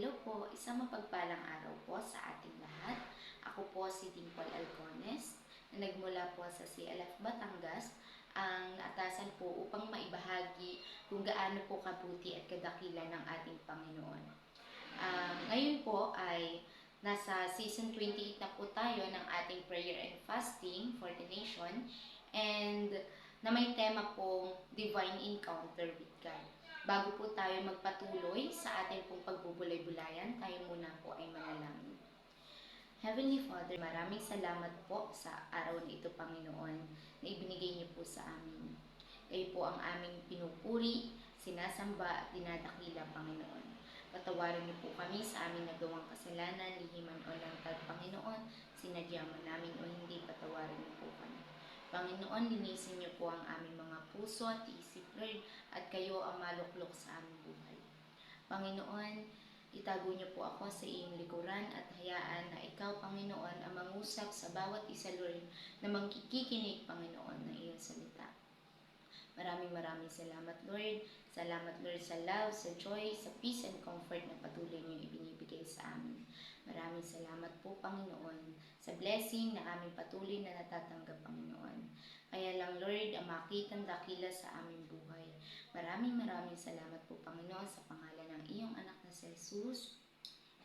Hello po, isang mapagpalang araw po sa ating lahat. Ako po si Dimple Alcones na nagmula po sa CLF Batangas ang naatasan po upang maibahagi kung gaano po kabuti at kadakila ng ating Panginoon. Um, ngayon po ay nasa season 28 na po tayo ng ating prayer and fasting for the nation and na may tema pong Divine Encounter with God. Bago po tayo magpatuloy sa ating pong pagbubulay-bulayan, tayo muna po ay manalangin. Heavenly Father, maraming salamat po sa araw na ito, Panginoon, na ibinigay niyo po sa amin. Kayo po ang aming pinupuri, sinasamba at dinadakila, Panginoon. Patawarin niyo po kami sa aming nagawang kasalanan, lihiman o lantad, Panginoon, sinadya man namin o hindi, patawarin niyo po kami. Panginoon, linisin niyo po ang aming mga puso at isip, Lord, at kayo ang maluklok sa aming buhay. Panginoon, itago niyo po ako sa iyong likuran at hayaan na ikaw, Panginoon, ang mangusap sa bawat isa, Lord, na mangkikinig, Panginoon, ng iyong salita. Maraming maraming salamat, Lord. Salamat, Lord, sa love, sa joy, sa peace and comfort na patuloy niyo ibinibigay sa amin. Maraming salamat po, Panginoon, sa blessing na aming patuloy na natatanggap, Panginoon. Kaya lang, Lord, ang makitang dakila sa aming buhay. Maraming maraming salamat po, Panginoon, sa pangalan ng iyong anak na si Jesus.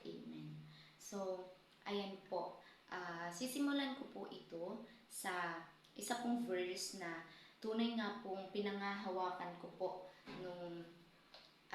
Amen. So, ayan po. Ah, sisimulan ko po ito sa isa pong verse na tunay nga pong pinangahawakan ko po nung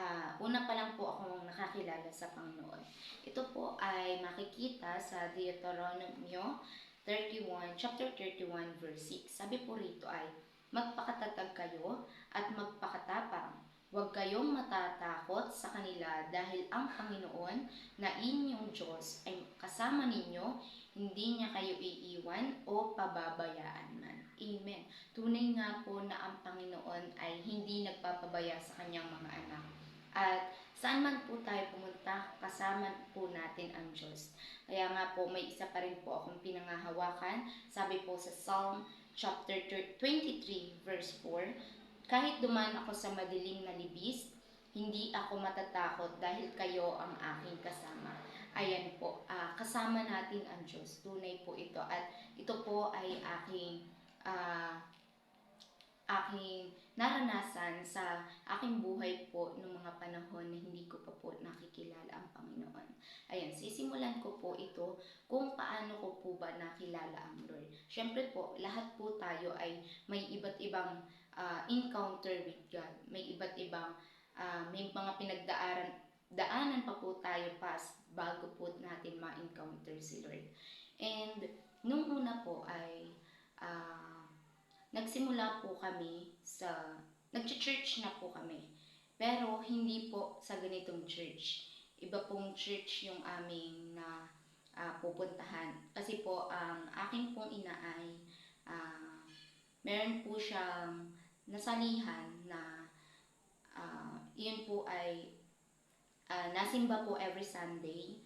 ah, una pa lang po akong nakakilala sa Panginoon. Ito po ay makikita sa Deuteronomio 31, chapter 31, verse 6. Sabi po rito ay, Magpakatatag kayo at magpakatapang. Huwag kayong matatakot sa kanila dahil ang Panginoon na inyong Diyos ay kasama ninyo, hindi niya kayo iiwan o pababayaan man. Amen. Tunay nga po na ang Panginoon ay hindi nagpapabaya sa kanyang mga anak. At saan man po tayo pumunta, kasama po natin ang Diyos. Kaya nga po, may isa pa rin po akong pinangahawakan. Sabi po sa Psalm chapter 23, verse 4, Kahit duman ako sa madilim na libis, hindi ako matatakot dahil kayo ang aking kasama. Ayan po, ah, kasama natin ang Diyos. Tunay po ito. At ito po ay aking ah, aking naranasan sa aking buhay po noong mga panahon na hindi ko pa po nakikilala ang Panginoon. Ayan, sisimulan ko po ito kung paano ko po ba nakilala ang Lord. Siyempre po, lahat po tayo ay may iba't ibang ah, encounter with God. May iba't ibang, ah, may mga pinagdaaran, daanan pa po tayo pas bago po natin ma-encounter si Lord. And nung una po ay ah, nagsimula po kami sa, nag-church na po kami. Pero hindi po sa ganitong church. Iba pong church yung aming na ah, pupuntahan. Kasi po ang aking pong ina ay ah, meron po siyang nasalihan na ah, yun po ay ah, nasimba po every Sunday.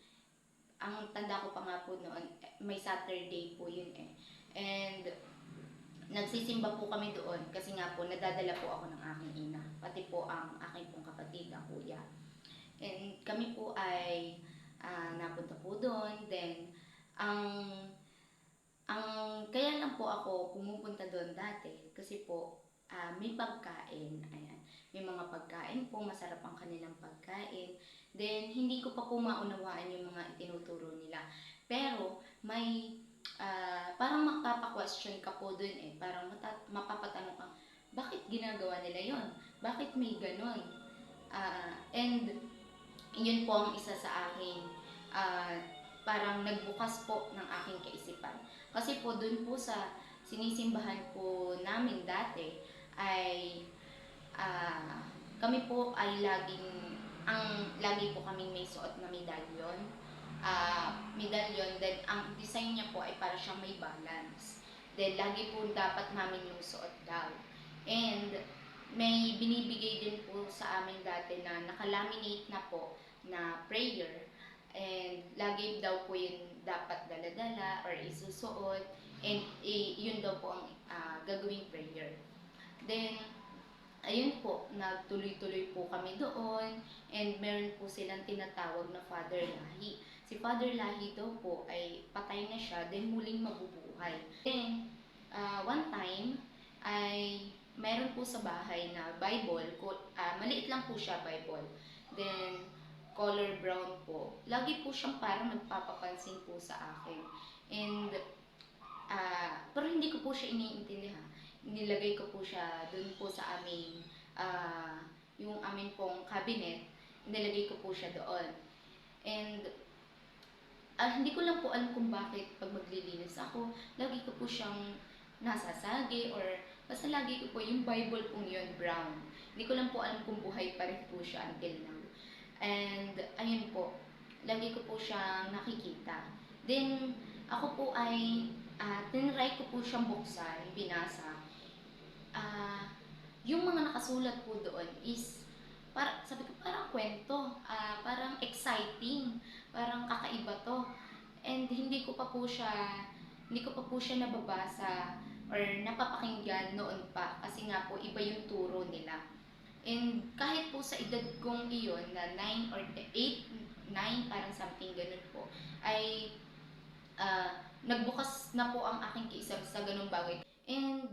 Ang tanda ko pa nga po noon, may Saturday po yun eh. And nagsisimba po kami doon kasi nga po nadadala po ako ng aking ina. Pati po ang aking pong kapatid, ang kuya. And kami po ay ah, napunta po doon. Then, ang ang kaya lang po ako pumupunta doon dati kasi po ah, may pagkain. Ayan. May mga pagkain po, masarap ang kanilang pagkain. Then, hindi ko pa po maunawaan yung mga itinuturo nila. Pero, may ah, parang mapapa-question ka po dun eh. Parang mata- mapapatanong ka, bakit ginagawa nila yon? Bakit may ganon? Ah, and yun po ang isa sa aking ah, parang nagbukas po ng aking kaisipan. Kasi po dun po sa sinisimbahan po namin dati ay ah, kami po ay laging ang lagi po kaming may suot na medalyon ah medallion, then ang design niya po ay para siyang may balance. Then, lagi po dapat namin yung suot daw. And, may binibigay din po sa amin dati na nakalaminate na po na prayer. And, lagi daw po yun dapat daladala or isusuot. And, eh, yun daw po ang ah, gagawing prayer. Then, ayun po, nagtuloy-tuloy po kami doon and meron po silang tinatawag na Father Lahi. Si Father Lahi daw po ay patay na siya, then muling mabubuhay. Then, ah, one time, ay meron po sa bahay na Bible, ah, maliit lang po siya Bible. Then, color brown po. Lagi po siyang parang nagpapapansin po sa akin. And, ah, pero hindi ko po siya iniintindihan. Nilagay ko po siya dun po sa aming, ah, yung amin pong cabinet, nilagay ko po siya doon. Ah, hindi ko lang po alam kung bakit pag maglilinis ako, lagi ko po siyang nasasagi or basta lagi ko po yung Bible pong yun, brown. Hindi ko lang po alam kung buhay pa rin po siya until now. And, ayun po, lagi ko po siyang nakikita. Then, ako po ay, uh, tinry ko po siyang buksan, binasa. Ah, yung mga nakasulat po doon is, para, sabi ko, parang kwento, ah, parang exciting, parang kakaiba to. And hindi ko pa po siya, hindi ko pa po siya nababasa or napapakinggan noon pa kasi nga po iba yung turo nila. And kahit po sa edad kong iyon na 9 or 8, 9 parang something ganun po, ay ah, nagbukas na po ang aking kiisip sa ganung bagay. And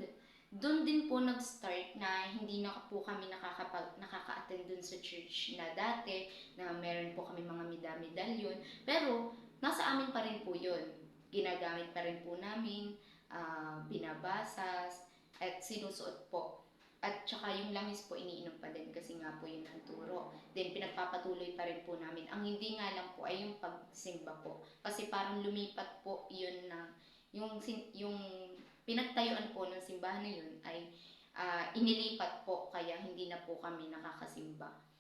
doon din po nag-start na hindi na po kami nakakapag, nakaka-attend dun sa church na dati, na meron po kami mga mida-medalyon. Pero, nasa amin pa rin po yun. Ginagamit pa rin po namin, ah, binabasa, at sinusuot po. At saka yung langis po iniinom pa din kasi nga po yun ang turo. Then pinagpapatuloy pa rin po namin. Ang hindi nga lang po ay yung pagsimba po. Kasi parang lumipat po yun na yung yung pinagtayuan po ng simbahan na yun ay ah, inilipat po kaya hindi na po kami nakakasimba.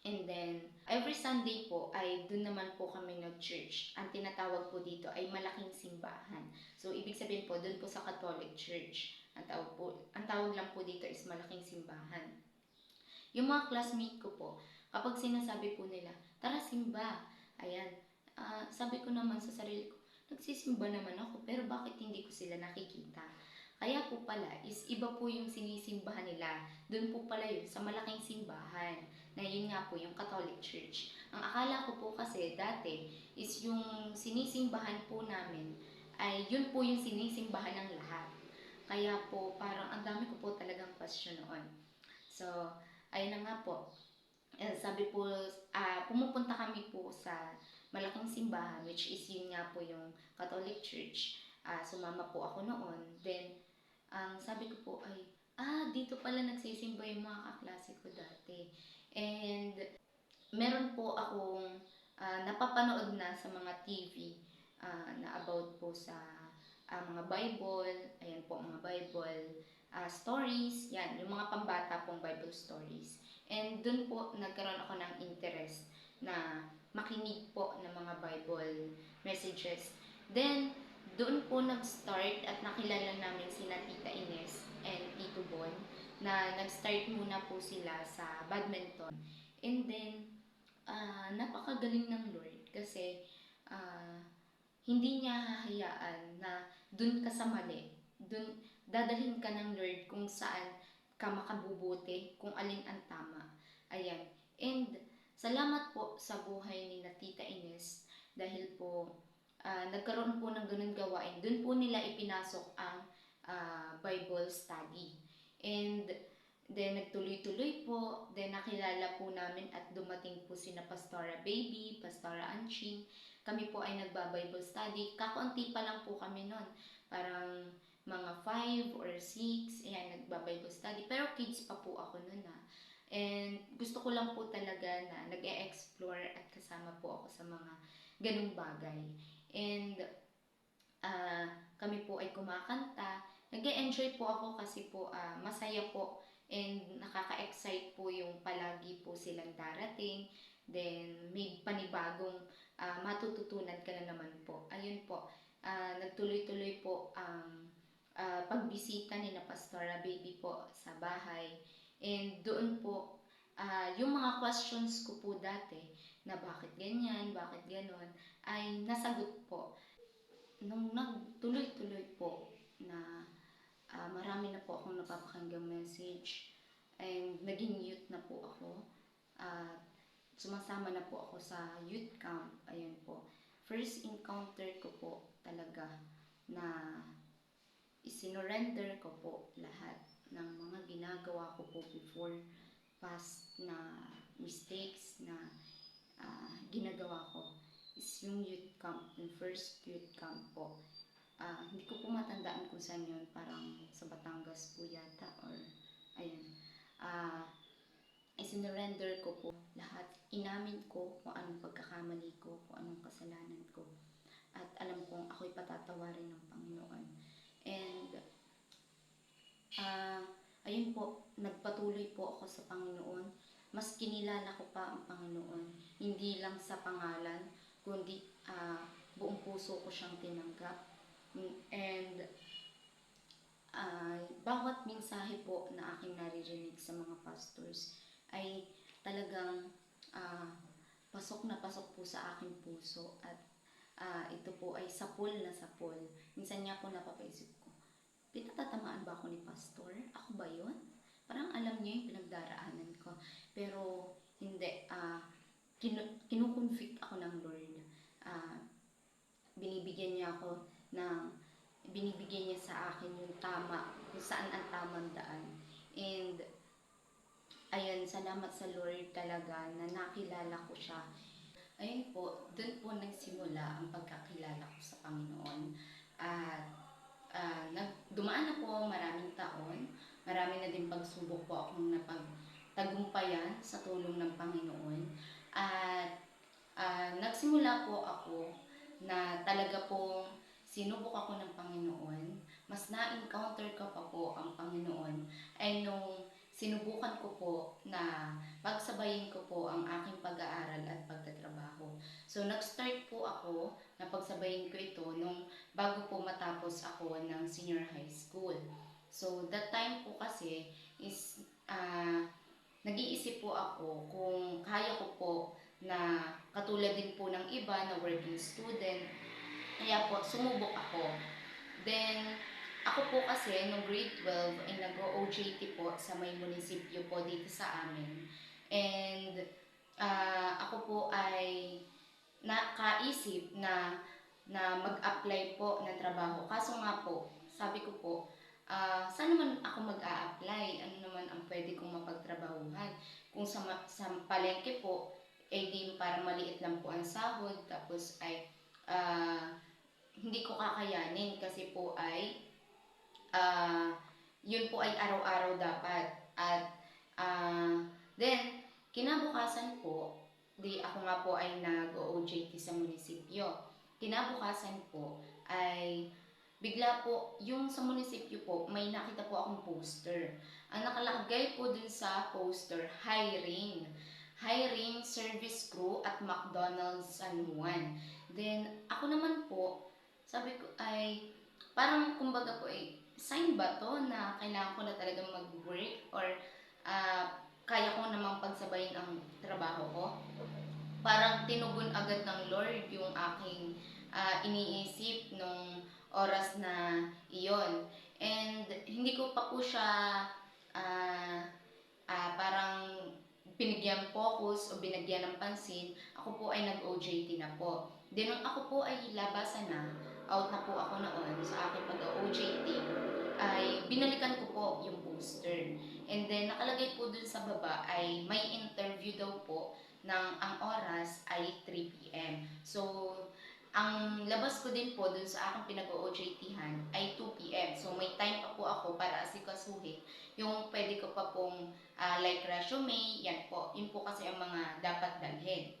And then, every Sunday po ay doon naman po kami nag-church. Ang tinatawag po dito ay malaking simbahan. So, ibig sabihin po, doon po sa Catholic Church. Ang tawag, po, ang tawag lang po dito is malaking simbahan. Yung mga classmate ko po, kapag sinasabi po nila, tara simba, ayan, ah, sabi ko naman sa sarili ko, nagsisimba naman ako, pero bakit hindi ko sila nakikita? Kaya po pala, is iba po yung sinisimbahan nila. Doon po pala yun, sa malaking simbahan, na yun nga po yung Catholic Church. Ang akala ko po kasi dati, is yung sinisimbahan po namin, ay yun po yung sinisimbahan ng lahat. Kaya po, parang ang dami ko po talagang question noon. So, ayun na nga po. Eh, sabi po, ah, pumupunta kami po sa malaking simbahan, which is yun nga po yung Catholic Church. Ah, sumama po ako noon. Then, ang sabi ko po ay, ah, dito pala nagsisimba yung mga kaklase ko dati. And, meron po akong ah, napapanood na sa mga TV ah, na about po sa ah, mga Bible, ayan po mga Bible ah, stories, yan, yung mga pambata pong Bible stories. And dun po nagkaroon ako ng interest na makinig po ng mga Bible messages. Then, doon po nag-start at nakilala namin sina Tita Ines and Tito Bon na nag-start muna po sila sa badminton. And then, ah, napakagaling ng Lord kasi ah, hindi niya hahayaan na dun ka sa mali. Dun, dadalhin ka ng Lord kung saan ka makabubuti, kung alin ang tama. Ayan. And salamat po sa buhay ni na Tita Ines dahil po ah, nagkaroon po ng ganun gawain. Doon po nila ipinasok ang ah, Bible study. And then nagtuloy-tuloy po, then nakilala po namin at dumating po sina Pastora Baby, Pastora Anching. Kami po ay nagba-Bible study. Kakaunti pa lang po kami noon. Parang mga 5 or 6, ayan, nagba-Bible study. Pero kids pa po ako noon na. Gusto ko lang po talaga na nag-e-explore at kasama po ako sa mga ganung bagay. And ah, kami po ay kumakanta. nag enjoy po ako kasi po ah, masaya po and nakaka-excite po yung palagi po silang darating. Then may panibagong ah, matututunan ka na naman po. Ayun po, ah, nagtuloy-tuloy po ang ah, pagbisita ni na Pastora Baby po sa bahay. And doon po, ah, yung mga questions ko po dati na bakit ganyan, bakit ganon, ay nasagot po. Nung nagtuloy-tuloy po na ah, marami na po akong napapakinggang message And naging youth na po ako. At sumasama na po ako sa youth camp. Ayun po. First encounter ko po talaga na isinorender ko po lahat ng mga ginagawa ko po before past na mistakes na ah, ginagawa ko is yung youth camp, yung first youth camp po. Ah, hindi ko po matandaan kung saan yun, parang sa Batangas po yata or ayun. Ah, isinorender ko po lahat. Inamin ko kung anong pagkakamali ko, kung anong kasalanan ko. At alam kong ako'y patatawarin ng Panginoon. And, ah, ayun po, nagpatuloy po ako sa Panginoon. Mas kinilala ko pa ang Panginoon. Hindi lang sa pangalan, kundi ah, buong puso ko siyang tinanggap. And, ay bawat mensahe po na aking naririnig sa mga pastors ay talagang ah, pasok na pasok po sa aking puso at ah, ito po ay sapul na sapul. Minsan niya po napapaisip pinatatamaan ba ako ni pastor? Ako ba yun? Parang alam niya yung pinagdaraanan ko. Pero hindi, ah kinu- kinukonvict ako ng Lord. Ah, binibigyan niya ako ng binibigyan niya sa akin yung tama, kung saan ang tamang daan. And, ayun, salamat sa Lord talaga na nakilala ko siya. Ayun po, doon po nagsimula ang pagkakilala ko sa Panginoon. At, ah, nag, dumaan na po ang maraming taon. Marami na din pagsubok po akong napagtagumpayan sa tulong ng Panginoon. At, ah, nagsimula po ako na talaga pong sinubok ako ng Panginoon, mas na-encounter ko pa po ang Panginoon ay nung sinubukan ko po na pagsabayin ko po ang aking pag-aaral at pagtatrabaho. So, nag-start po ako na pagsabayin ko ito nung bago po matapos ako ng senior high school. So, that time po kasi is ah, nag-iisip po ako kung kaya ko po na katulad din po ng iba na working student kaya po, sumubok ako. Then, ako po kasi, nung grade 12, ay nag-OJT po sa may munisipyo po dito sa amin. And, ah, ako po ay nakaisip na na mag-apply po ng trabaho. Kaso nga po, sabi ko po, ah, saan naman ako mag-a-apply? Ano naman ang pwede kong mapagtrabahuhan? Kung sa, sa palengke po, eh di para maliit lang po ang sahod. Tapos ay, ah, hindi ko kakayanin kasi po ay ah yun po ay araw-araw dapat. At ah then kinabukasan po di ako nga po ay nag-OJT sa munisipyo. Kinabukasan po ay bigla po yung sa munisipyo po may nakita po akong poster. Ang nakalagay po dun sa poster hiring. Hiring service crew at McDonald's San Juan. Then ako naman po sabi ko ay, parang kumbaga po ay, sign ba to na kailangan ko na talagang mag-work or ah, kaya ko namang pagsabayin ang trabaho ko? Parang tinugon agad ng Lord yung aking ah, iniisip nung oras na iyon. And hindi ko pa po siya ah, ah, parang binigyan focus o binigyan ng pansin, ako po ay nag-OJT na po. Then nung ako po ay labasan na, out na po ako noon sa aking pag-OJT, ay binalikan ko po yung poster. And then nakalagay po dun sa baba ay may interview daw po ng ang oras ay 3 p.m. So, ang labas ko din po dun sa aking pinag-OJT-han ay 2 p.m. So, may time pa po ako para asikasuhin yung pwede ko pa pong ah, like resume, yan po. Yun po kasi ang mga dapat dalhin.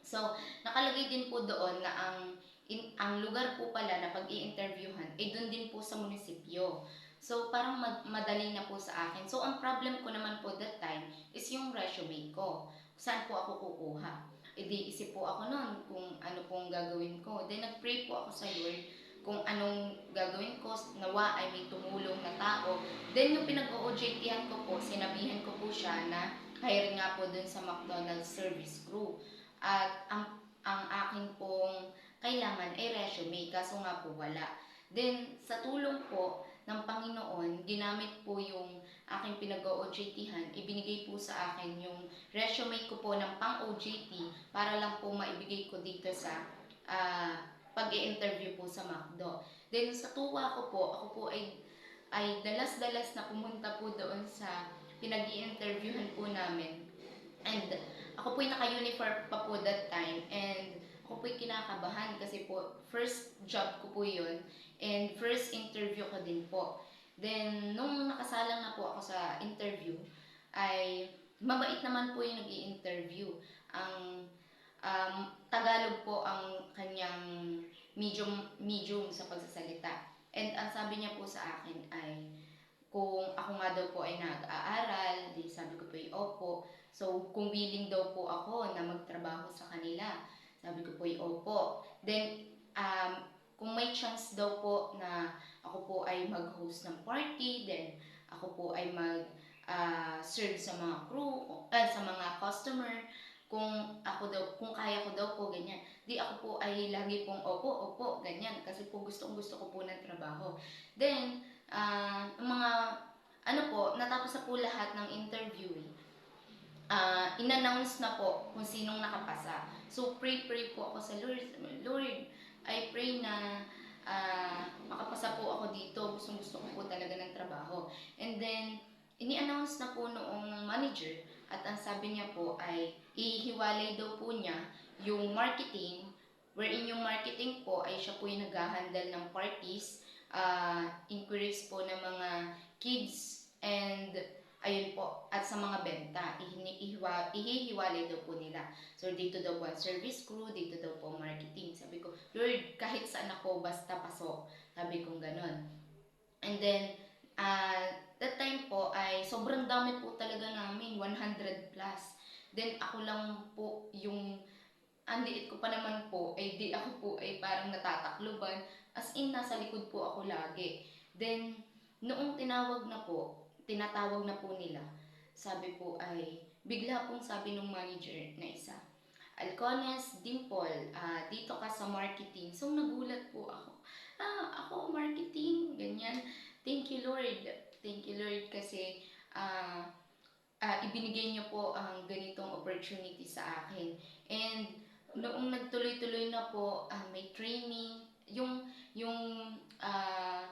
So, nakalagay din po doon na ang in, ang lugar po pala na pag i-interviewhan ay doon din po sa munisipyo. So, parang mad- madali na po sa akin. So, ang problem ko naman po that time is yung resume ko. Saan po ako kukuha? E di isip po ako noon kung ano pong gagawin ko. Then, nag-pray po ako sa Lord kung anong gagawin ko. Nawa ay may tumulong na tao. Then, yung pinag-OJT-han ko po, sinabihan ko po siya na hire nga po dun sa McDonald's service crew. At ang ang aking pong kailangan ay resume, kaso nga po wala. Then, sa tulong po ng Panginoon, ginamit po yung aking pinag-OJT-han, ibinigay po sa akin yung resume ko po ng pang-OJT para lang po maibigay ko dito sa ah, pag-i-interview po sa MacDo. Then sa tuwa ko po, ako po ay ay dalas-dalas na pumunta po doon sa pinag interviewhan po namin. And ako po'y naka-uniform pa po that time and ako po'y kinakabahan kasi po first job ko po yun and first interview ko din po. Then, nung nakasalang na po ako sa interview, ay mabait naman po yung nag interview Ang um, Tagalog po ang kanyang medium, medium sa pagsasalita. And ang sabi niya po sa akin ay, nga daw po ay nag-aaral, di sabi ko po ay opo. So, kung willing daw po ako na magtrabaho sa kanila, sabi ko po ay opo. Then, um, kung may chance daw po na ako po ay mag-host ng party, then ako po ay mag ah, serve sa mga crew, ah, sa mga customer, kung ako daw, kung kaya ko daw po ganyan. Di ako po ay lagi pong opo, opo, ganyan. Kasi po gusto gusto ko po ng trabaho. Then, ang mga, ano po, natapos na po lahat ng interview. eh. Ah, in-announce na po kung sinong nakapasa. So, pray-pray po ako sa Lord. Lord, I pray na ah, makapasa po ako dito. Gustong gusto ko po talaga ng trabaho. And then, ini-announce na po noong manager at ang sabi niya po ay ihiwalay daw po niya yung marketing wherein yung marketing po ay siya po yung naghahandle ng parties, ah, inquiries po ng mga kids and ayun po, at sa mga benta, ihihiwalay daw po nila. So, dito daw po service crew, dito daw po marketing. Sabi ko, Lord, kahit saan ako, basta pasok. Sabi kong ganon. And then, ah, that time po ay sobrang dami po talaga namin, 100 plus. Then, ako lang po yung, ang liit ko pa naman po, ay di ako po ay parang natatakluban. As in, nasa likod po ako lagi. Then, noong tinawag na po, tinatawag na po nila, sabi po ay, bigla pong sabi ng manager na isa, Alcones Dimple, ah, dito ka sa marketing. So, nagulat po ako. Ah, ako marketing, ganyan. Thank you, Lord. Thank you, Lord, kasi ah, ah, ibinigay niyo po ang ganitong opportunity sa akin. And noong nagtuloy-tuloy na po, ah, may training, yung, yung, ah,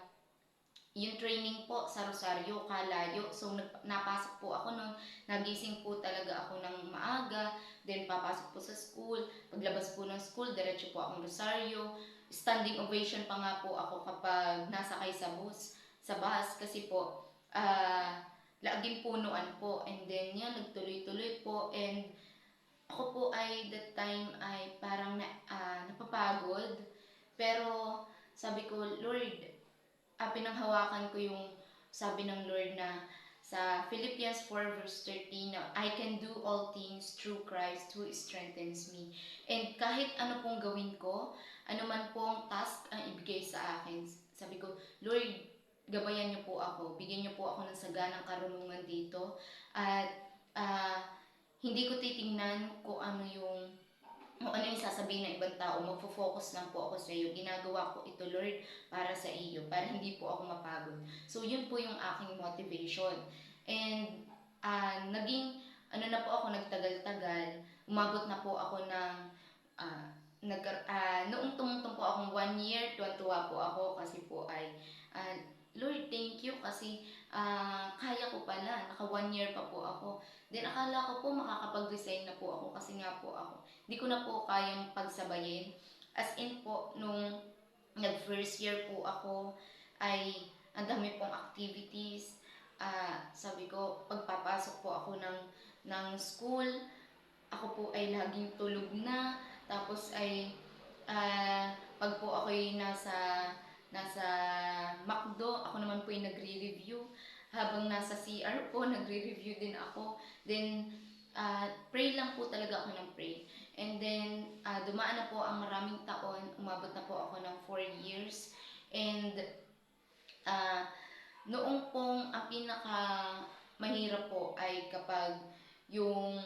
yung training po sa Rosario, Kalayo. So, napasok po ako nung nagising po talaga ako ng maaga. Then, papasok po sa school. Paglabas po ng school, diretso po akong Rosario. Standing ovation pa nga po ako kapag nasakay sa bus, sa bus. Kasi po, ah, laging punuan po. And then, yan, nagtuloy-tuloy po. And, ako po ay, that time, ay parang na, ah, napapagod. Pero, sabi ko, Lord, ah, pinanghawakan ko yung sabi ng Lord na sa Philippians 4 verse 13 na I can do all things through Christ who strengthens me. And kahit ano pong gawin ko, ano man pong task ang ibigay sa akin, sabi ko, Lord, gabayan niyo po ako, bigyan niyo po ako ng saganang karunungan dito at ah, hindi ko titingnan kung ano yung kung ano yung sasabihin ng ibang tao, magfo-focus lang po ako sa iyo. Ginagawa ko ito, Lord, para sa iyo, para hindi po ako mapagod. So, yun po yung aking motivation. And, ah, naging, ano na po ako, nagtagal-tagal, umabot na po ako ng, ah, nag, ah, noong tumungtong po akong one year, tuwa-tuwa po ako kasi po ay, ah, Lord, thank you kasi ah, kaya ko pala, naka one year pa po ako. Then akala ko po makakapag-resign na po ako kasi nga po ako, hindi ko na po kayang pagsabayin. As in po, nung nag-first year po ako, ay ang dami pong activities. Ah, sabi ko, pagpapasok po ako ng, ng school, ako po ay laging tulog na. Tapos ay, ah, pag po ako'y nasa, nasa McDo, ako naman po ay nagre-review. Habang nasa CR po, nagre-review din ako. Then, ah, pray lang po talaga ako ng pray. And then, ah, dumaan na po ang maraming taon. Umabot na po ako ng 4 years. And, ah, noong pong ang pinaka mahirap po ay kapag yung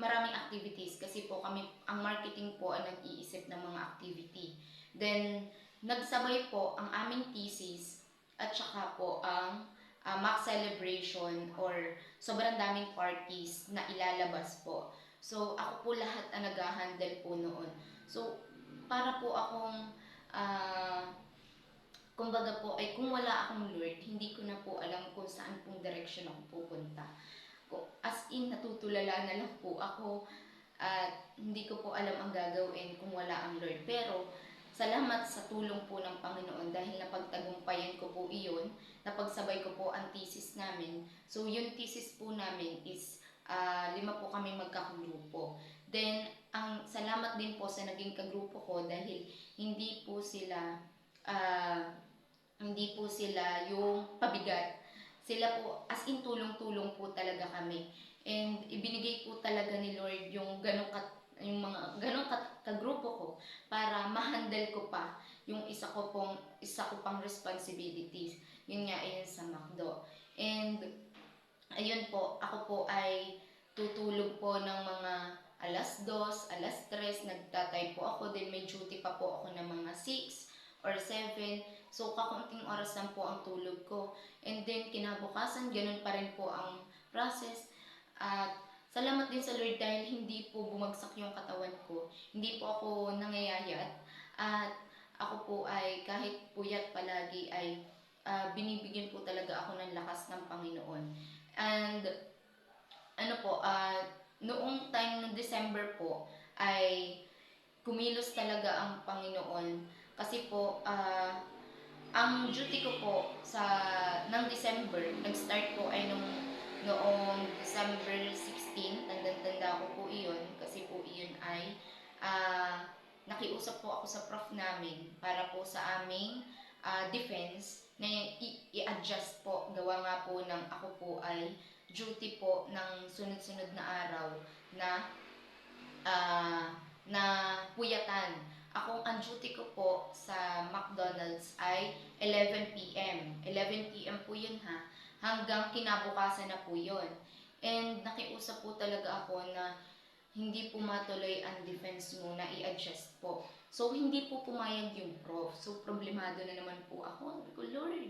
maraming activities kasi po kami ang marketing po ang nag-iisip ng mga activity. Then nagsabay po ang aming thesis at saka po ang ah, mock celebration or sobrang daming parties na ilalabas po. So, ako po lahat ang nag-handle po noon. So, para po akong, ah, kumbaga po, ay kung wala akong Lord, hindi ko na po alam kung saan pong direction ako pupunta. As in, natutulala na lang po ako at hindi ko po alam ang gagawin kung wala ang Lord. Pero, salamat sa tulong po ng Panginoon dahil napagtagumpayan ko po iyon, napagsabay ko po ang thesis namin. So, yung thesis po namin is ah, lima po kami magkakagrupo. Then, ang salamat din po sa naging kagrupo ko dahil hindi po sila ah, hindi po sila yung pabigat. Sila po, as in tulong-tulong po talaga kami. And ibinigay po talaga ni Lord yung ganong kat, yung mga ganong kagrupo ko para ma-handle ko pa yung isa ko pong isa ko pang responsibilities. Yun nga ayun sa MacDo. And ayun po, ako po ay tutulog po ng mga alas 2, alas 3, nagtatay po ako, then may duty pa po ako ng mga 6 or 7. So, kakunting oras lang po ang tulog ko. And then, kinabukasan, ganun pa rin po ang process. At salamat din sa Lord dahil hindi po bumagsak yung katawan ko. Hindi po ako nangayayat. At ako po ay kahit puyat palagi ay ah, binibigyan po talaga ako ng lakas ng Panginoon. And ano po, ah, noong time ng December po ay kumilos talaga ang Panginoon kasi po ah, ang duty ko po sa ng December nag-start po ay nung noong December 16 tanda-tanda ko po iyon kasi po iyon ay ah, nakiusap po ako sa prof namin para po sa aming ah, defense na i-adjust po gawa nga po ng ako po ay duty po ng sunod-sunod na araw na ah, na puyatan. Ako, ang duty ko po sa McDonald's ay 11 p.m. 11 p.m. po yun ha. Hanggang kinabukasan na po yun. And nakiusap po talaga ako na hindi po matuloy ang defense mo na i-adjust po. So, hindi po pumayag yung prof. So, problemado na naman po ako. Sabi ko, Lord,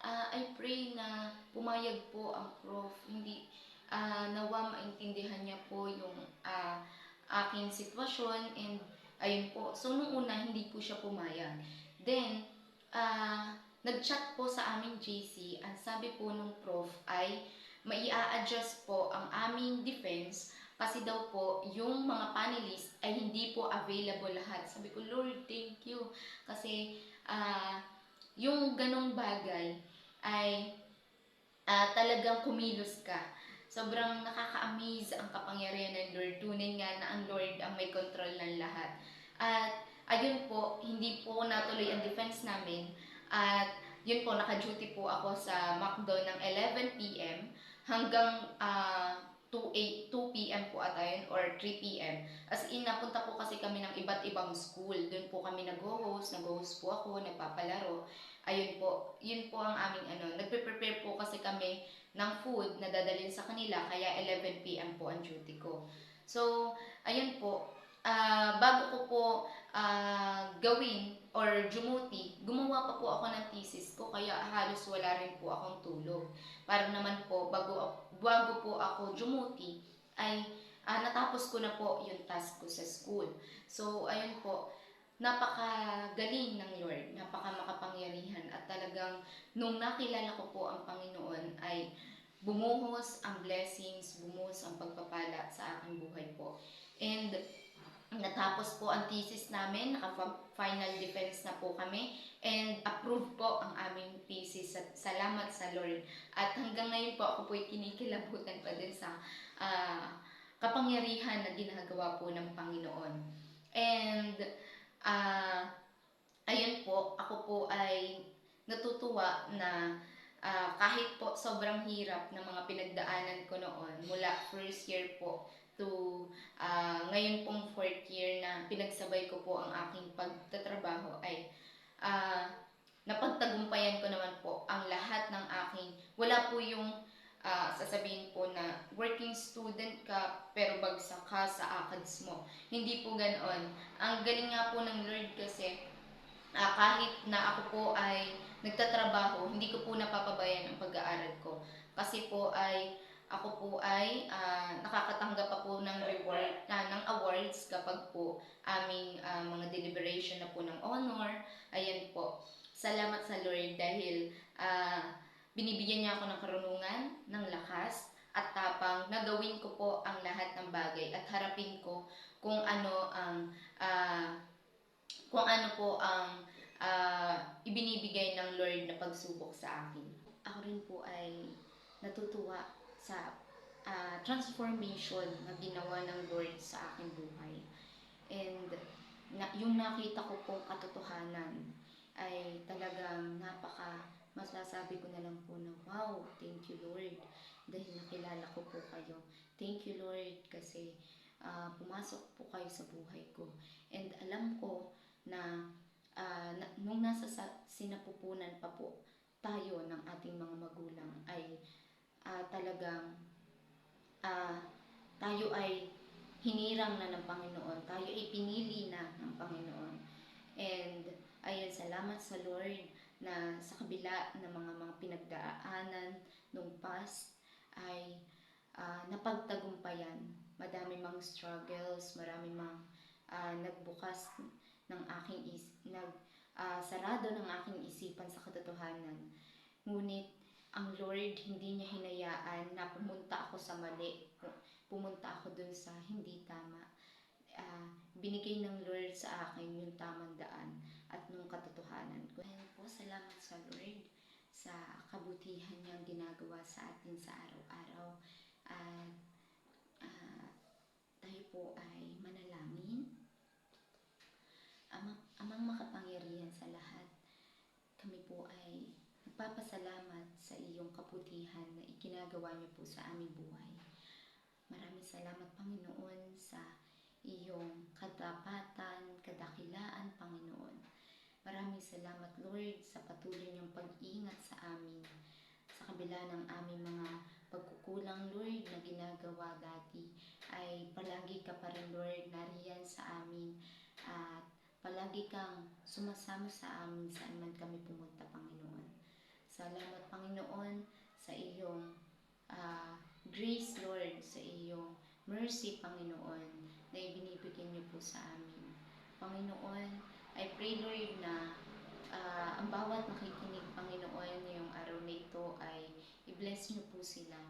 ah, I pray na pumayag po ang prof. Hindi, ah, nawa maintindihan niya po yung ah, aking sitwasyon and ayun po. So, nung una, hindi po siya pumayag. Then, ah, nag-chat po sa aming JC. Ang sabi po nung prof ay maia-adjust po ang aming defense kasi daw po yung mga panelists ay hindi po available lahat. Sabi ko, Lord, thank you. Kasi ah, yung ganong bagay ay ah, talagang kumilos ka. Sobrang nakaka-amaze ang kapangyarihan ng Lord. Tunay nga na ang Lord ang may control ng lahat. At ayun po, hindi po natuloy ang defense namin. At yun po, naka-duty po ako sa McDo ng 11 p.m. hanggang ah, 2, 8, 2 p.m. po ata yun or 3 p.m. As in, napunta po kasi kami ng iba't ibang school. Doon po kami nag-host, nag-host po ako, nagpapalaro. Ayun po, yun po ang aming ano, nagpe-prepare po kasi kami ng food na dadalhin sa kanila, kaya 11 p.m. po ang duty ko. So, ayun po, ah, bago ko po ah, gawin or jumuti, gumawa pa po ako ng thesis ko, kaya halos wala rin po akong tulog. Para naman po, bago, bago po ako jumuti, ay ah, natapos ko na po yung task ko sa school. So, ayun po, napakagaling ng Lord, napaka makapangyarihan at talagang nung nakilala ko po ang Panginoon ay bumuhos ang blessings, bumuhos ang pagpapala sa aking buhay po. And natapos po ang thesis namin, naka-final defense na po kami, and approved po ang aming thesis. At salamat sa Lord. At hanggang ngayon po ako po ay kinikilabutan pa din sa ah, kapangyarihan na ginagawa po ng Panginoon. And ah ayun po, ako po ay natutuwa na ah, kahit po sobrang hirap ng mga pinagdaanan ko noon mula first year po to ah, ngayon pong fourth year na pinagsabay ko po ang aking pagtatrabaho ay ah, napagtagumpayan ko naman po ang lahat ng aking wala po yung ah, sasabihin po na working student ka pero bagsak ka sa ACADS mo. Hindi po ganoon. Ang galing nga po ng Lord kasi ah, kahit na ako po ay nagtatrabaho, hindi ko po napapabayan ang pag-aaral ko. Kasi po ay ako po ay ah, nakakatanggap pa po ng reward, ah, ng awards kapag po aming ah, mga deliberation na po ng honor. Ayan po. Salamat sa Lord dahil ah, binibigyan niya ako ng karunungan, ng lakas, at tapang na gawin ko po ang lahat ng bagay at harapin ko kung ano ang ah, kung ano po ang ah, ibinibigay ng Lord na pagsubok sa akin. Ako rin po ay natutuwa sa ah, transformation na ginawa ng Lord sa aking buhay. And na, yung nakita ko pong katotohanan ay talagang napaka masasabi ko na lang po na wow, thank you Lord dahil nakilala ko po kayo. Thank you Lord kasi ah, pumasok po kayo sa buhay ko. And alam ko na, ah, na nung nasa sa, sinapupunan pa po tayo ng ating mga magulang ay ah, talagang ah, tayo ay hinirang na ng Panginoon. Tayo ay pinili na ng Panginoon. And ayun, salamat sa Lord na sa kabila ng mga mga pinagdaanan nung past ay ah, napagtagumpayan. Madami mang struggles, marami mang ah, nagbukas ng aking is nag ah, sarado ng aking isipan sa katotohanan. Ngunit ang Lord hindi niya hinayaan na pumunta ako sa mali. Pumunta ako dun sa hindi tama. Ah, binigay ng Lord sa akin yung tamang daan at nung katotohanan ko. Ayun po, salamat sa Lord sa kabutihan niyang ginagawa sa atin sa araw-araw. At ah, tayo po ay manalangin. Amang, amang makapangyarihan sa lahat, kami po ay nagpapasalamat sa iyong kabutihan na ikinagawa niyo po sa aming buhay. Maraming salamat, Panginoon, sa iyong katapatan, kadakilaan, Panginoon. Maraming salamat, Lord, sa patuloy niyong pag-ingat sa amin. Sa kabila ng aming mga pagkukulang, Lord, na ginagawa dati, ay palagi ka pa rin, Lord, nariyan sa amin. At palagi kang sumasama sa amin saan man kami pumunta, Panginoon. Salamat, Panginoon, sa iyong ah, grace, Lord, sa iyong mercy, Panginoon, na ibinibigyan niyo po sa amin. Panginoon, I pray, Lord, na ah, ang bawat nakikinig, Panginoon, ngayong araw na ito ay i-bless niyo po sila.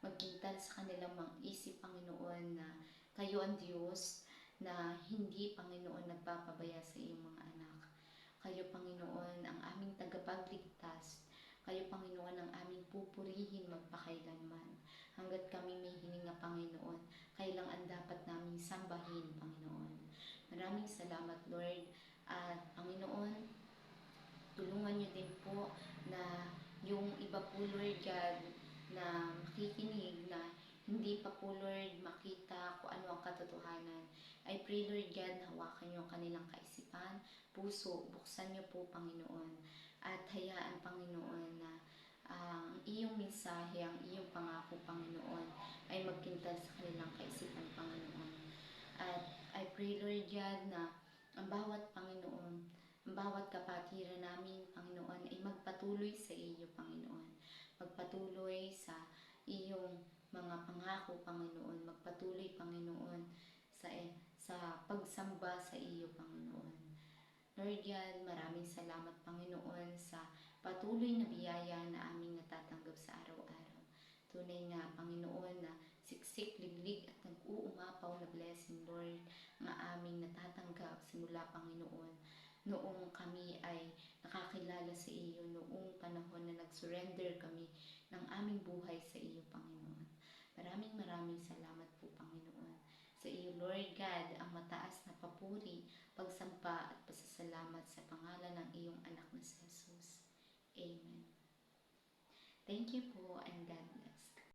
Magkintal sa kanilang mga isip, Panginoon, na kayo ang Diyos na hindi, Panginoon, nagpapabaya sa iyong mga anak. Kayo, Panginoon, ang aming tagapagligtas. Kayo, Panginoon, ang aming pupurihin magpakailanman. Hanggat kami may hininga, Panginoon, kayo ang dapat naming sambahin, Panginoon. Maraming salamat, Lord. At, Panginoon, tulungan niyo din po na yung iba po, Lord God, na makikinig na hindi pa po, Lord, makita kung ano ang katotohanan. I pray, Lord God, hawakan niyo ang kanilang kaisipan, puso, buksan niyo po, Panginoon. At hayaan, Panginoon, na ah, ang iyong mensahe, ang iyong pangako, Panginoon, ay magkintal sa kanilang kaisipan, Panginoon. At I pray, Lord God, na ang bawat Panginoon, ang bawat kapatiran namin, Panginoon, ay magpatuloy sa iyo, Panginoon. Magpatuloy sa iyong mga pangako, Panginoon. Magpatuloy, Panginoon, sa, sa pagsamba sa iyo, Panginoon. Lord God, maraming salamat, Panginoon, sa patuloy na biyaya na aming natatanggap sa araw-araw. Tunay nga, Panginoon, na siksik, liglig at nag-uumapaw na blessing, Lord, nga aming natatanggap simula, Panginoon, noong kami ay nakakilala sa iyo, noong panahon na nag-surrender kami ng aming buhay sa iyo, Panginoon. Maraming maraming salamat po, Panginoon. Sa iyo, Lord God, ang mataas na papuri, pagsampa at pasasalamat sa pangalan ng iyong anak na si Jesus. Amen. Thank you po and God bless.